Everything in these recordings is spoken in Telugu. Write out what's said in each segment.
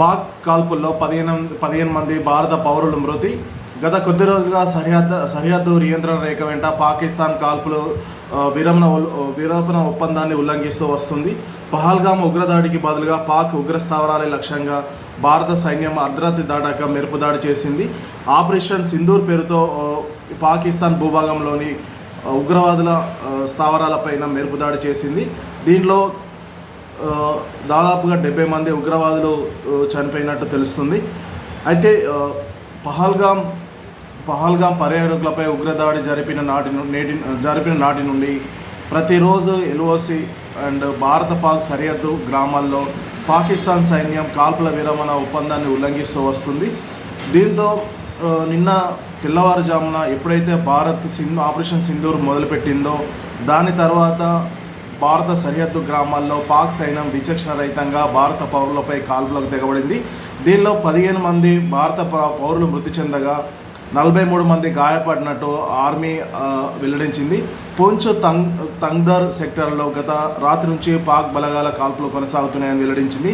పాక్ కాల్పుల్లో పదిహేను పదిహేను మంది భారత పౌరులు మృతి. గత కొద్ది రోజులుగా సరిహద్దు సరిహద్దు నియంత్రణ రేఖ వెంట పాకిస్తాన్ కాల్పులు విరమణ విరమణ ఒప్పందాన్ని ఉల్లంఘిస్తూ వస్తుంది. పహల్గామ్ ఉగ్రదాడికి బదులుగా పాక్ ఉగ్ర స్థావరాలే లక్ష్యంగా భారత సైన్యం అర్ధరాత్రి దాటాక మెరుపు దాడి చేసింది. ఆపరేషన్ సింధూర్ పేరుతో పాకిస్తాన్ భూభాగంలోని ఉగ్రవాదుల స్థావరాలపైన మెరుపు దాడి చేసింది. దీనిలో దాదాపుగా డెబ్బై మంది ఉగ్రవాదులు చనిపోయినట్టు తెలుస్తుంది. అయితే పహల్గాం పహల్గామ్ పర్యాటకులపై ఉగ్రదాడి జరిపిన నాటి నేటి జరిపిన నాటి నుండి ప్రతిరోజు ఎల్ఓసి అండ్ భారత పాక్ సరిహద్దు గ్రామాల్లో పాకిస్తాన్ సైన్యం కాల్పుల విరమణ ఒప్పందాన్ని ఉల్లంఘిస్తూ వస్తుంది. దీంతో నిన్న తెల్లవారుజామున ఎప్పుడైతే భారత్ సింధు ఆపరేషన్ సింధూర్ మొదలుపెట్టిందో దాని తర్వాత భారత సరిహద్దు గ్రామాల్లో పాక్ సైన్యం విచక్షణ రహితంగా భారత పౌరులపై కాల్పులకు తెగబడింది. దీనిలో పదిహేను మంది భారత పౌరులు మృతి చెందగా నలభై మూడు మంది గాయపడినట్టు ఆర్మీ వెల్లడించింది. పొంచ్ తంగ్ తంగ్దర్ సెక్టర్లో గత రాత్రి నుంచి పాక్ బలగాల కాల్పులు కొనసాగుతున్నాయని వెల్లడించింది.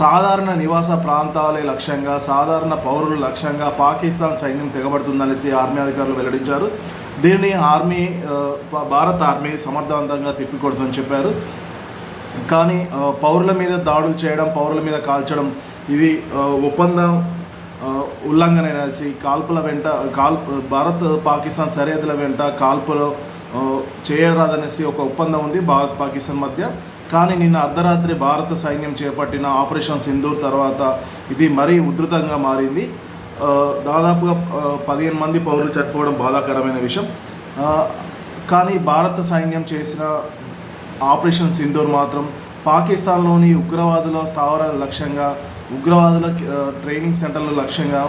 సాధారణ నివాస ప్రాంతాలే లక్ష్యంగా సాధారణ పౌరుల లక్ష్యంగా పాకిస్తాన్ సైన్యం తెగబడుతుందనేసి ఆర్మీ అధికారులు వెల్లడించారు. దీన్ని ఆర్మీ భారత ఆర్మీ సమర్థవంతంగా తిప్పికొడుతుందని చెప్పారు. కానీ పౌరుల మీద దాడులు చేయడం పౌరుల మీద కాల్చడం ఇది ఒప్పందం ఉల్లంఘన అనేసి కాల్పుల వెంట కాల్ భారత్ పాకిస్తాన్ సరిహద్దుల వెంట కాల్పులు చేయరాదనేసి ఒక ఒప్పందం ఉంది భారత్ పాకిస్తాన్ మధ్య. కానీ నిన్న అర్ధరాత్రి భారత సైన్యం చేపట్టిన ఆపరేషన్ సింధూర్ తర్వాత ఇది మరీ ఉధృతంగా మారింది. దాదాపుగా పదిహేను మంది పౌరులు చనిపోవడం బాధాకరమైన విషయం. కానీ భారత సైన్యం చేసిన ఆపరేషన్ సింధూర్ మాత్రం పాకిస్తాన్లోని ఉగ్రవాదుల స్థావరాల లక్ష్యంగా ఉగ్రవాదుల ట్రైనింగ్ సెంటర్ల లక్ష్యంగా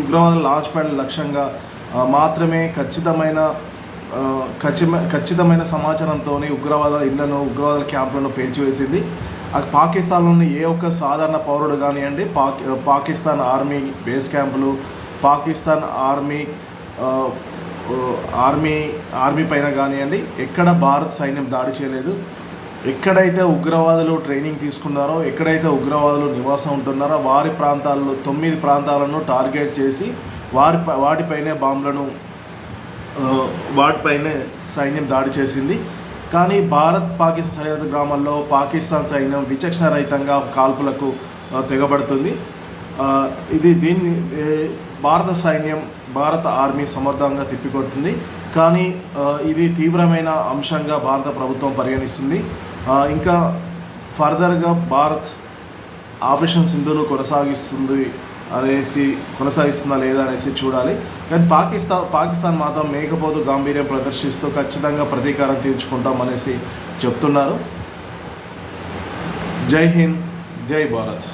ఉగ్రవాదుల లాంచ్ ప్యాడ్ల లక్ష్యంగా మాత్రమే ఖచ్చితమైన ఖచ్చితమైన సమాచారంతో ఉగ్రవాద ఇళ్ళను ఉగ్రవాదుల క్యాంపులను పేల్చివేసింది. పాకిస్తాన్లోని ఏ ఒక్క సాధారణ పౌరుడు కానివ్వండి పాక్ పాకిస్తాన్ ఆర్మీ బేస్ క్యాంపులు పాకిస్తాన్ ఆర్మీ ఆర్మీ ఆర్మీ పైన కానివ్వండి ఎక్కడ భారత్ సైన్యం దాడి చేయలేదు. ఎక్కడైతే ఉగ్రవాదులు ట్రైనింగ్ తీసుకున్నారో ఎక్కడైతే ఉగ్రవాదులు నివాసం ఉంటున్నారో వారి ప్రాంతాల్లో తొమ్మిది ప్రాంతాలను టార్గెట్ చేసి వారి వాటిపైనే బాంబులను వాటిపైనే సైన్యం దాడి చేసింది. కానీ భారత్ పాకిస్తాన్ సరిహద్దు గ్రామాల్లో పాకిస్తాన్ సైన్యం విచక్షణ రహితంగా కాల్పులకు తెగబడుతుంది. ఇది దీన్ని భారత సైన్యం భారత ఆర్మీ సమర్థంగా తిప్పికొడుతుంది. కానీ ఇది తీవ్రమైన అంశంగా భారత ప్రభుత్వం పరిగణిస్తుంది. ఇంకా ఫర్దర్గా భారత్ ఆపరేషన్ సింధును కొనసాగిస్తుంది అనేసి కొనసాగిస్తుందా లేదా అనేసి చూడాలి. కానీ పాకిస్తాన్ పాకిస్తాన్ మాత్రం మేకపోతు గాంభీర్యం ప్రదర్శిస్తూ ఖచ్చితంగా ప్రతీకారం తీర్చుకుంటాం అనేసి చెప్తున్నారు. జై హింద్ జై భారత్.